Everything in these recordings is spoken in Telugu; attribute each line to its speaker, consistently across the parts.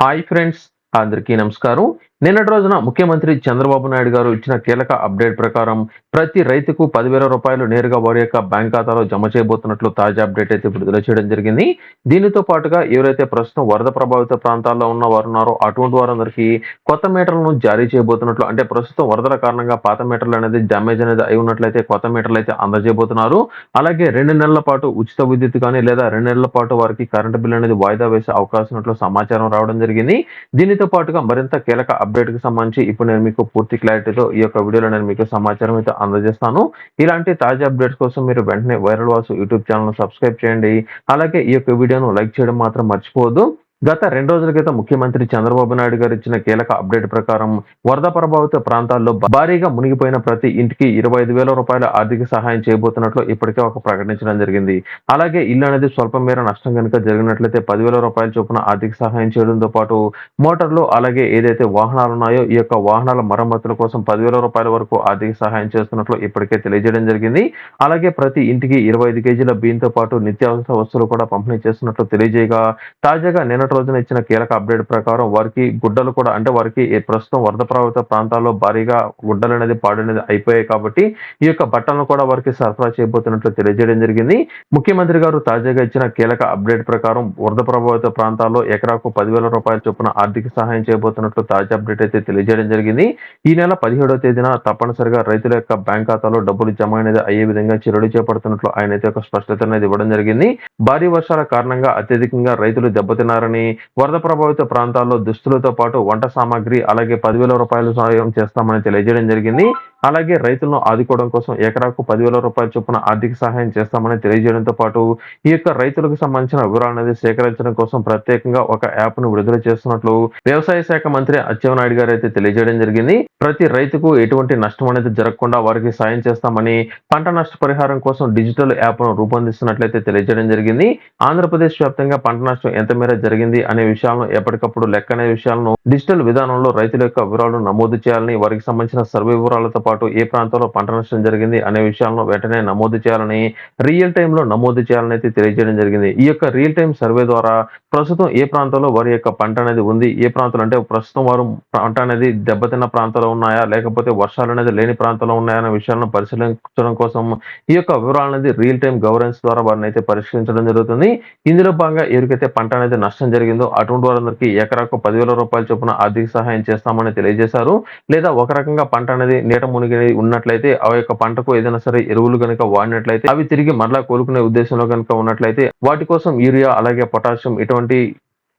Speaker 1: Hi friends, అందరికీ నమస్కారం. నిన్నటి రోజున ముఖ్యమంత్రి చంద్రబాబు నాయుడు గారు ఇచ్చిన కీలక అప్డేట్ ప్రకారం ప్రతి రైతుకు పదివేల రూపాయలు నేరుగా వారి యొక్క బ్యాంక్ ఖాతాలో జమ చేయబోతున్నట్లు తాజా అప్డేట్ అయితే విడుదల చేయడం జరిగింది. దీనితో పాటుగా ఎవరైతే ప్రస్తుతం వరద ప్రభావిత ప్రాంతాల్లో ఉన్న వారు ఉన్నారో అటువంటి వారందరికీ కొత్త మీటర్లను జారీ చేయబోతున్నట్లు అంటే ప్రస్తుతం వరదల కారణంగా పాత మీటర్లు అనేది డ్యామేజ్ అనేది అయి ఉన్నట్లయితే కొత్త మీటర్లు అయితే అందజేయబోతున్నారు. అలాగే రెండు నెలల పాటు ఉచిత విద్యుత్ కానీ లేదా రెండు నెలల పాటు వారికి కరెంటు బిల్ అనేది వాయిదా వేసే అవకాశం ఉన్నట్లు సమాచారం రావడం జరిగింది. దీనితో పాటుగా మరింత కీలక అప్డేట్కి సంబంధించి ఇప్పుడు నేను మీకు పూర్తి క్లారిటీతో ఈ యొక్క వీడియోలో నేను మీకు సమాచారం అయితే అందజేస్తాను. ఇలాంటి తాజా అప్డేట్స్ కోసం మీరు వెంటనే viral Vasu YouTube channel subscribe చేయండి. అలాగే ఈ యొక్క వీడియోను లైక్ చేయడం మాత్రం మర్చిపోవద్దు. గత రెండు రోజుల క్రితం ముఖ్యమంత్రి చంద్రబాబు నాయుడు గారు ఇచ్చిన కీలక అప్డేట్ ప్రకారం వరద ప్రభావిత ప్రాంతాల్లో భారీగా మునిగిపోయిన ప్రతి ఇంటికి ఇరవై ఐదు వేల రూపాయల ఆర్థిక సహాయం చేయబోతున్నట్లు ఇప్పటికే ఒక ప్రకటించడం జరిగింది. అలాగే ఇల్లు అనేది స్వల్ప మేర నష్టం కనుక జరిగినట్లయితే పదివేల రూపాయల చొప్పున ఆర్థిక సహాయం చేయడంతో పాటు మోటార్లు అలాగే ఏదైతే వాహనాలు ఉన్నాయో ఈ యొక్క వాహనాల మరమ్మతుల కోసం పదివేల రూపాయల వరకు ఆర్థిక సహాయం చేస్తున్నట్లు ఇప్పటికే తెలియజేయడం జరిగింది. అలాగే ప్రతి ఇంటికి ఇరవై ఐదు కేజీల బియ్యంతో పాటు నిత్యావసర వస్తువులు కూడా పంపిణీ చేస్తున్నట్లు తెలియజేయగా తాజాగా నిన్న నిన్నటి రోజున ఇచ్చిన కీలక అప్డేట్ ప్రకారం వారికి గుడ్డలు కూడా అంటే వారికి ప్రస్తుతం వరద ప్రభావిత ప్రాంతాల్లో భారీగా గుడ్డలు అనేది పాడు అనేది అయిపోయాయి కాబట్టి ఈ యొక్క బట్టలను కూడా వారికి సరఫరా చేయబోతున్నట్లు తెలియజేయడం జరిగింది. ముఖ్యమంత్రి గారు తాజాగా ఇచ్చిన కీలక అప్డేట్ ప్రకారం వరద ప్రభావిత ప్రాంతాల్లో ఎకరాకు పదివేల రూపాయల చొప్పున ఆర్థిక సహాయం చేయబోతున్నట్లు తాజా అప్డేట్ అయితే తెలియజేయడం జరిగింది. ఈ నెల పదిహేడవ తేదీన తప్పనిసరిగా రైతుల యొక్క బ్యాంక్ ఖాతాలో డబ్బులు జమ అనేది అయ్యే విధంగా చర్యలు చేపడుతున్నట్లు ఆయన అయితే ఒక స్పష్టత అనేది ఇవ్వడం జరిగింది. భారీ వర్షాల కారణంగా అత్యధికంగా రైతులు దెబ్బతిన్నారని వరద ప్రభావిత ప్రాంతాల్లో దుస్తులతో పాటు వంట సామాగ్రి అలాగే పదివేల రూపాయలు సాయం చేస్తామని తెలియజేయడం జరిగింది. అలాగే రైతులను ఆదుకోవడం కోసం ఎకరాకు పదివేల రూపాయల చొప్పున ఆర్థిక సహాయం చేస్తామని తెలియజేయడంతో పాటు ఈ యొక్క రైతులకు సంబంధించిన వివరాలు అనేది సేకరించడం కోసం ప్రత్యేకంగా ఒక యాప్ను విడుదల చేస్తున్నట్లు వ్యవసాయ శాఖ మంత్రి అచ్చెన్నాయుడు గారు అయితే తెలియజేయడం జరిగింది. ప్రతి రైతుకు ఎటువంటి నష్టం అనేది జరగకుండా వారికి సాయం చేస్తామని పంట నష్ట పరిహారం కోసం డిజిటల్ యాప్ను రూపొందిస్తున్నట్లయితే తెలియజేయడం జరిగింది. ఆంధ్రప్రదేశ్ వ్యాప్తంగా పంట నష్టం ఎంత మేర జరిగింది అనే విషయాలను ఎప్పటికప్పుడు లెక్క అనే విషయాలను డిజిటల్ విధానంలో రైతుల యొక్క వివరాలను నమోదు చేయాలని వారికి సంబంధించిన సర్వే వివరాలతో పాటు ఏ ప్రాంతంలో పంట నష్టం జరిగింది అనే విషయాలను వెంటనే నమోదు చేయాలని రియల్ టైంలో లో నమోదు చేయాలని అయితే తెలియజేయడం జరిగింది. ఈ యొక్క రియల్ టైం సర్వే ద్వారా ప్రస్తుతం ఏ ప్రాంతంలో వారి యొక్క పంట అనేది ఉంది? ఏ ప్రాంతంలో? అంటే ప్రస్తుతం వారు పంట అనేది దెబ్బతిన్న ప్రాంతంలో ఉన్నాయా? లేకపోతే వర్షాలు అనేది లేని ప్రాంతంలో ఉన్నాయా? అనే విషయాలను పరిశీలించడం కోసం ఈ యొక్క వివరాలు అనేది రియల్ టైం గవర్నెన్స్ ద్వారా వారిని అయితే పరిష్కరించడం జరుగుతుంది. ఇందులో భాగంగా ఎవరికైతే పంట అనేది నష్టం జరిగిందో అటువంటి వారందరికీ ఎకరాకు పదివేల రూపాయల చొప్పున ఆర్థిక సహాయం చేస్తామని తెలియజేశారు. లేదా ఒక రకంగా పంట అనేది నీట మునిగి ఉన్నట్లయితే ఆ యొక్క పంటకు ఏదైనా సరే ఎరువులు కనుక వాడినట్లయితే అవి తిరిగి మరలా కోలుకునే ఉద్దేశంలో కనుక ఉన్నట్లయితే వాటి కోసం యూరియా అలాగే పొటాషియం ఇటువంటి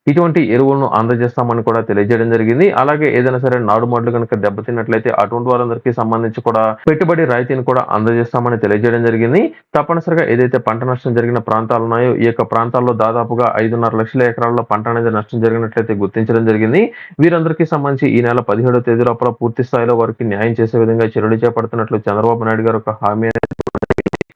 Speaker 1: ఇటువంటి ఎరువులను అందజేస్తామని కూడా తెలియజేయడం జరిగింది. అలాగే ఏదైనా సరే నాడుమడ్లు కనుక దెబ్బతిన్నట్లయితే అటువంటి వారందరికీ సంబంధించి కూడా పెట్టుబడి రాయితీని కూడా అందజేస్తామని తెలియజేయడం జరిగింది. తప్పనిసరిగా ఏదైతే పంట నష్టం జరిగిన ప్రాంతాలు ఉన్నాయో ఈ యొక్క ప్రాంతాల్లో దాదాపుగా ఐదున్నర లక్షల ఎకరాల్లో పంట అనేది నష్టం జరిగినట్లయితే గుర్తించడం జరిగింది. వీరందరికీ సంబంధించి ఈ నెల పదిహేడో తేదీ లోపల పూర్తి స్థాయిలో వారికి న్యాయం చేసే విధంగా చర్యలు చేపడుతున్నట్లు చంద్రబాబు నాయుడు గారు ఒక హామీ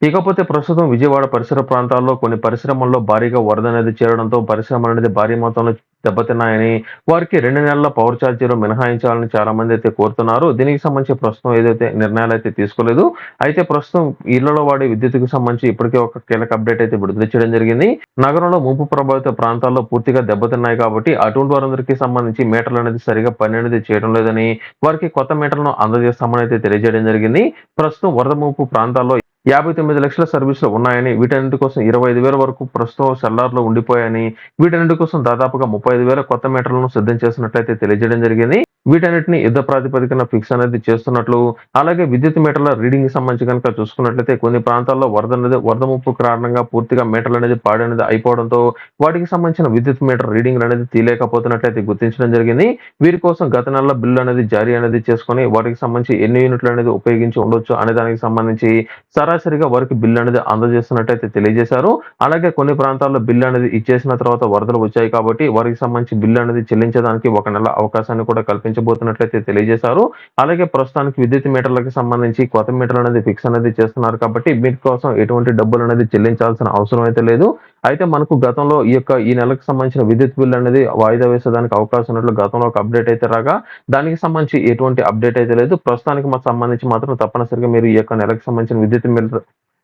Speaker 1: ఇకపోతే ప్రస్తుతం విజయవాడ పరిసర ప్రాంతాల్లో కొన్ని పరిశ్రమల్లో భారీగా వరద అనేది చేరడంతో పరిశ్రమలు అనేది భారీ మొత్తంలో దెబ్బతిన్నాయని వారికి రెండు నెలల పవర్ ఛార్జీలు మినహాయించాలని చాలా మంది అయితే కోరుతున్నారు. దీనికి సంబంధించి ప్రస్తుతం ఏదైతే నిర్ణయాలు అయితే తీసుకోలేదు అయితే ప్రస్తుతం ఇళ్ళలో వాడే విద్యుత్కు సంబంధించి ఇప్పటికే ఒక కీలక అప్డేట్ అయితే విడుదల చేయడం జరిగింది. నగరంలో ముంపు ప్రభావిత ప్రాంతాల్లో పూర్తిగా దెబ్బతిన్నాయి కాబట్టి అటువంటి వారందరికీ సంబంధించి మీటర్లు అనేది సరిగా పని అనేది చేయడం లేదని వారికి కొత్త మీటర్లను అందజేస్తామని అయితే తెలియజేయడం జరిగింది. ప్రస్తుతం వరద ముంపు ప్రాంతాల్లో యాభై తొమ్మిది లక్షల సర్వీసులు ఉన్నాయని వీటన్నిటి కోసం ఇరవై ఐదు వేల వరకు ప్రస్తుతం సెల్లార్లో ఉండిపోయాయని వీటన్నిటి కోసం దాదాపుగా ముప్పై ఐదు వేల కొత్త మీటర్లను సిద్ధం చేసినట్లయితే తెలియజేయడం జరిగింది. వీటన్నిటిని యుద్ధ ప్రాతిపదికన ఫిక్స్ అనేది చేస్తున్నట్లు అలాగే విద్యుత్ మీటర్ల రీడింగ్ సంబంధించి కనుక చూసుకున్నట్లయితే కొన్ని ప్రాంతాల్లో వరద అనేది వరద ముప్పు కారణంగా పూర్తిగా మీటర్లు అనేది పాడనేది అయిపోవడంతో వాటికి సంబంధించిన విద్యుత్ మీటర్ రీడింగ్ అనేది తీయలేకపోతున్నట్లయితే గుర్తించడం జరిగింది. వీరి కోసం గత నెలలో బిల్లు అనేది జారీ అనేది చేసుకొని వాటికి సంబంధించి ఎన్ని యూనిట్లు అనేది ఉపయోగించి ఉండొచ్చు అనే దానికి సంబంధించి సరాసరిగా వారికి బిల్లు అనేది అందజేస్తున్నట్టయితే తెలియజేశారు. అలాగే కొన్ని ప్రాంతాల్లో బిల్లు అనేది ఇచ్చేసిన తర్వాత వరదలు వచ్చాయి కాబట్టి వారికి సంబంధించి బిల్లు అనేది చెల్లించడానికి ఒక నెల అవకాశాన్ని కూడా కల్పించబోతున్నట్లయితే తెలియజేశారు. అలాగే ప్రస్తుతానికి విద్యుత్ మీటర్లకు సంబంధించి కొత్త మీటర్లు అనేది ఫిక్స్ అనేది చేస్తున్నారు కాబట్టి వీటి కోసం ఎటువంటి డబ్బులు అనేది చెల్లించాల్సిన అవసరం అయితే లేదు. అయితే మనకు గతంలో ఈ యొక్క ఈ నెలకు సంబంధించిన విద్యుత్ బిల్ అనేది వాయిదా వేసేదానికి అవకాశం ఉన్నట్లు గతంలో ఒక అప్డేట్ అయితే రాగా దానికి సంబంధించి ఎటువంటి అప్డేట్ అయితే లేదు. ప్రస్తుతానికి మాకు సంబంధించి మాత్రం తప్పనిసరిగా మీరు ఈ యొక్క నెలకు సంబంధించిన విద్యుత్ బిల్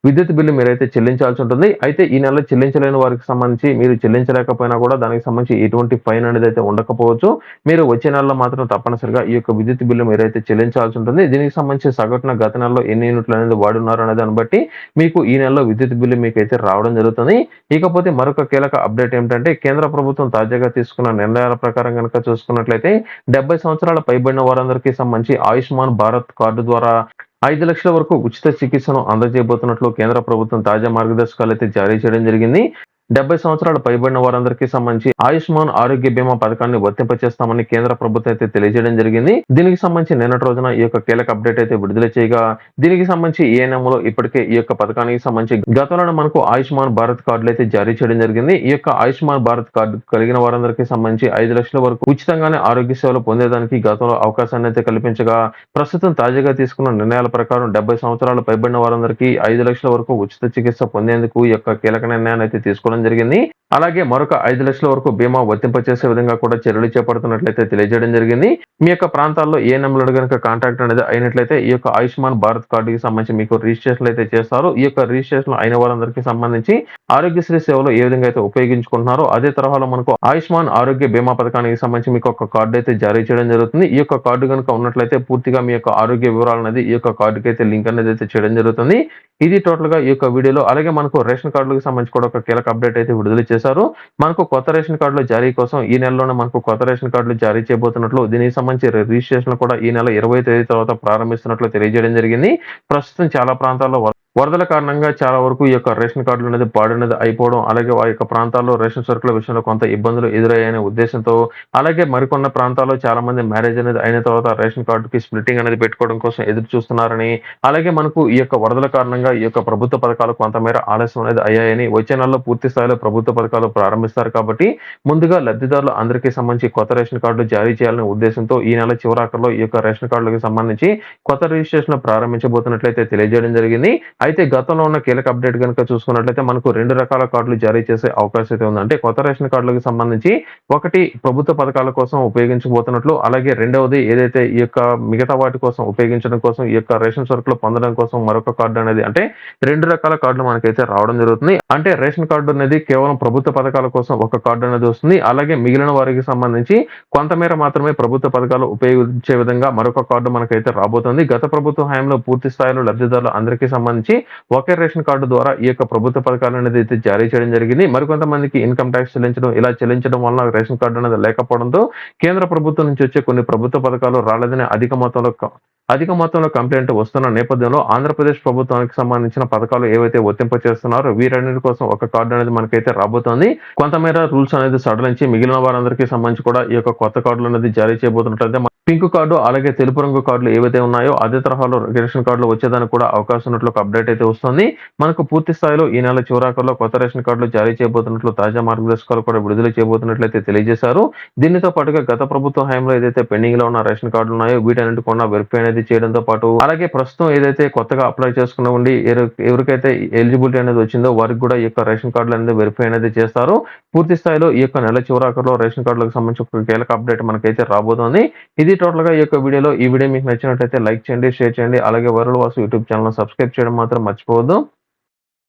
Speaker 1: విద్యుత్ బిల్లు మీరైతే చెల్లించాల్సి ఉంటుంది. అయితే ఈ నెల చెల్లించలేని వారికి సంబంధించి మీరు చెల్లించలేకపోయినా కూడా దానికి సంబంధించి ఎటువంటి ఫైన్ అనేది అయితే ఉండకపోవచ్చు. మీరు వచ్చే నెలలో మాత్రం తప్పనిసరిగా ఈ యొక్క విద్యుత్ బిల్లు మీరైతే చెల్లించాల్సి ఉంటుంది. దీనికి సంబంధించి సగటున గత నెలలో ఎన్ని యూనిట్లు అనేది వాడున్నారు అనే దాన్ని బట్టి మీకు ఈ నెలలో విద్యుత్ బిల్లు మీకు అయితే రావడం జరుగుతుంది. ఇకపోతే మరొక కీలక అప్డేట్ ఏమిటంటే కేంద్ర ప్రభుత్వం తాజాగా తీసుకున్న నిర్ణయాల ప్రకారం కనుక చూసుకున్నట్లయితే డెబ్బై సంవత్సరాల పైబడిన వారందరికీ సంబంధించి ఆయుష్మాన్ భారత్ కార్డు ద్వారా ఐదు లక్షల వరకు ఉచిత చికిత్సను అందజేయబోతున్నట్లు కేంద్ర ప్రభుత్వం తాజా మార్గదర్శకాలు అయితే జారీ చేయడం జరిగింది. డెబ్బై సంవత్సరాలు పైబడిన వారందరికీ సంబంధించి ఆయుష్మాన్ ఆరోగ్య బీమా పథకాన్ని వర్తింపచేస్తామని కేంద్ర ప్రభుత్వం అయితే తెలియజేయడం జరిగింది. దీనికి సంబంధించి నిన్నటి రోజున ఈ యొక్క కీలక అప్డేట్ అయితే విడుదల చేయగా దీనికి సంబంధించి ఏఎన్ఎంలో ఇప్పటికే ఈ యొక్క పథకానికి సంబంధించి గతంలో మనకు ఆయుష్మాన్ భారత్ కార్డులు అయితే జారీ చేయడం జరిగింది. ఈ యొక్క ఆయుష్మాన్ భారత్ కార్డు కలిగిన వారందరికీ సంబంధించి ఐదు లక్షల వరకు ఉచితంగానే ఆరోగ్య సేవలు పొందేదానికి గతంలో అవకాశాన్ని అయితే కల్పించగా ప్రస్తుతం తాజాగా తీసుకున్న నిర్ణయాల ప్రకారం డెబ్బై సంవత్సరాలు పైబడిన వారందరికీ ఐదు లక్షల వరకు ఉచిత చికిత్స పొందేందుకు ఈ యొక్క కీలక నిర్ణయాన్ని అయితే తీసుకోవడం జరిగింది. అలాగే మరొక ఐదు లక్షల వరకు బీమా వర్తింపచేసే విధంగా కూడా చర్యలు చేపడుతున్నట్లయితే తెలియజేయడం జరిగింది. మీ యొక్క ప్రాంతాల్లో ఏ నెంబర్లు కనుక కాంటాక్ట్ అనేది అయినట్లయితే ఈ యొక్క ఆయుష్మాన్ భారత్ కార్డుకి సంబంధించి మీకు రిజిస్ట్రేషన్ అయితే చేస్తారు. ఈ యొక్క రిజిస్ట్రేషన్ అయిన వారందరికీ సంబంధించి ఆరోగ్యశ్రీ సేవలు ఏ విధంగా అయితే ఉపయోగించుకుంటున్నారో అదే తరహాలో మనకు ఆయుష్మాన్ ఆరోగ్య బీమా పథకానికి సంబంధించి మీకు ఒక కార్డు అయితే జారీ చేయడం జరుగుతుంది. ఈ యొక్క కార్డు కనుక ఉన్నట్లయితే పూర్తిగా మీ యొక్క ఆరోగ్య వివరాలు అనేది ఈ యొక్క కార్డుకి అయితే లింక్ అనేది అయితే చేయడం జరుగుతుంది. ఇది టోటల్గా ఈ యొక్క వీడియోలో అలాగే మనకు రేషన్ కార్డులకు సంబంధించి కూడా ఒక కీలక అప్డేట్ అయితే విడుదల చేశారు. మనకు కొత్త రేషన్ కార్డుల జారీ కోసం ఈ నెలలోనే మనకు కొత్త రేషన్ కార్డులు జారీ చేయబోతున్నట్లు దీనికి సంబంధించి రిజిస్ట్రేషన్ కూడా ఈ నెల ఇరవై తేదీ తర్వాత ప్రారంభిస్తున్నట్లు తెలియజేయడం జరిగింది. ప్రస్తుతం చాలా ప్రాంతాల్లో వరదల కారణంగా చాలా వరకు ఈ యొక్క రేషన్ కార్డులు అనేది పాడినది అయిపోవడం అలాగే ఆ యొక్క ప్రాంతాల్లో రేషన్ సరుకుల విషయంలో కొంత ఇబ్బందులు ఎదురయ్యాయనే ఉద్దేశంతో అలాగే మరికొన్న ప్రాంతాల్లో చాలా మంది మ్యారేజ్ అనేది అయిన తర్వాత రేషన్ కార్డుకి స్ప్లిట్టింగ్ అనేది పెట్టుకోవడం కోసం ఎదురు చూస్తున్నారని అలాగే మనకు ఈ యొక్క వరదల కారణంగా ఈ యొక్క ప్రభుత్వ పథకాలు కొంతమేర ఆలస్యం అనేది అయ్యాయని వచ్చే నెలలో పూర్తి స్థాయిలో ప్రభుత్వ పథకాలు ప్రారంభిస్తారు కాబట్టి ముందుగా లబ్ధిదారులు అందరికీ సంబంధించి కొత్త రేషన్ కార్డులు జారీ చేయాలనే ఉద్దేశంతో ఈ నెల చివరాకర్లో ఈ యొక్క రేషన్ కార్డులకు సంబంధించి కొత్త రిజిస్ట్రేషన్ ప్రారంభించబోతున్నట్లయితే తెలియజేయడం జరిగింది. అయితే గతంలో ఉన్న కీలక అప్డేట్ కనుక చూసుకున్నట్లయితే మనకు రెండు రకాల కార్డులు జారీ చేసే అవకాశం అయితే ఉందంటే కొత్త రేషన్ కార్డులకు సంబంధించి ఒకటి ప్రభుత్వ పథకాల కోసం ఉపయోగించబోతున్నట్లు అలాగే రెండవది ఏదైతే ఈ యొక్క మిగతా వాటి కోసం ఉపయోగించడం కోసం ఈ యొక్క రేషన్ సరుకులు పొందడం కోసం మరొక కార్డు అనేది అంటే రెండు రకాల కార్డులు మనకైతే రావడం జరుగుతుంది. అంటే రేషన్ కార్డు అనేది కేవలం ప్రభుత్వ పథకాల కోసం ఒక కార్డు అనేది వస్తుంది. అలాగే మిగిలిన వారికి సంబంధించి కొంతమేర మాత్రమే ప్రభుత్వ పథకాలు ఉపయోగించే విధంగా మరొక కార్డు మనకైతే రాబోతుంది. గత ప్రభుత్వ హయాంలో పూర్తి స్థాయిలో లబ్ధిదారులు అందరికీ సంబంధించి ఒకే రేషన్ కార్డు ద్వారా ఈ యొక్క ప్రభుత్వ పథకాలు అనేది అయితే జారీ చేయడం జరిగింది. మరికొంతమందికి ఇన్కమ్ ట్యాక్స్ చెల్లించడం ఇలా చెల్లించడం వలన రేషన్ కార్డు అనేది లేకపోవడంతో కేంద్ర ప్రభుత్వం నుంచి వచ్చే కొన్ని ప్రభుత్వ పథకాలు రాలేదని అధిక మొత్తంలో అధిక మొత్తంలో కంప్లైంట్ వస్తున్న నేపథ్యంలో ఆంధ్రప్రదేశ్ ప్రభుత్వానికి సంబంధించిన పథకాలు ఏవైతే వర్తింప చేస్తున్నారో వీరన్నిటి కోసం ఒక కార్డు అనేది మనకైతే రాబోతోంది. కొంతమేర రూల్స్ అనేది సడలించి మిగిలిన వారందరికీ సంబంధించి కూడా ఈ యొక్క కొత్త కార్డులు అనేది జారీ చేయబోతున్నట్లయితే పింక్ కార్డు అలాగే తెలుపు రంగు కార్డులు ఏవైతే ఉన్నాయో అదే తరహాలో రేషన్ కార్డులు వచ్చేదానికి కూడా అవకాశం ఉన్నట్లు ఒక అప్డేట్ అయితే వస్తుంది. మనకు పూర్తి స్థాయిలో ఈ నెల చివరాకర్లో కొత్త రేషన్ కార్డులు జారీ చేయబోతున్నట్లు తాజా మార్గదర్శకాలు కూడా విడుదల చేయబోతున్నట్లయితే తెలియజేశారు. దీనితో పాటుగా గత ప్రభుత్వ హయాంలో ఏదైతే పెండింగ్లో ఉన్న రేషన్ కార్డులు ఉన్నాయో వీటన్నిటి కూడా వెరిఫై అనేది చేయడంతో పాటు అలాగే ప్రస్తుతం ఏదైతే కొత్తగా అప్లై చేసుకున్న ఉండి ఎవరికైతే ఎలిజిబిలిటీ అనేది వచ్చిందో వారికి కూడా ఈ యొక్క రేషన్ కార్డులు అనేది వెరిఫై అనేది చేస్తారు. పూర్తి స్థాయిలో ఈ యొక్క నెల చివరాకర్లో రేషన్ కార్డులకు సంబంధించి ఒక కీలక అప్డేట్ మనకైతే రాబోతోంది. ఇది టోటల్గా ఈ యొక్క వీడియోలో ఈ వీడియో మీకు నచ్చినట్లయితే లైక్ చేయండి షేర్ చేయండి అలాగే world Vasu YouTube channel subscribe చేయడం మాత్రం మర్చిపోవద్దు.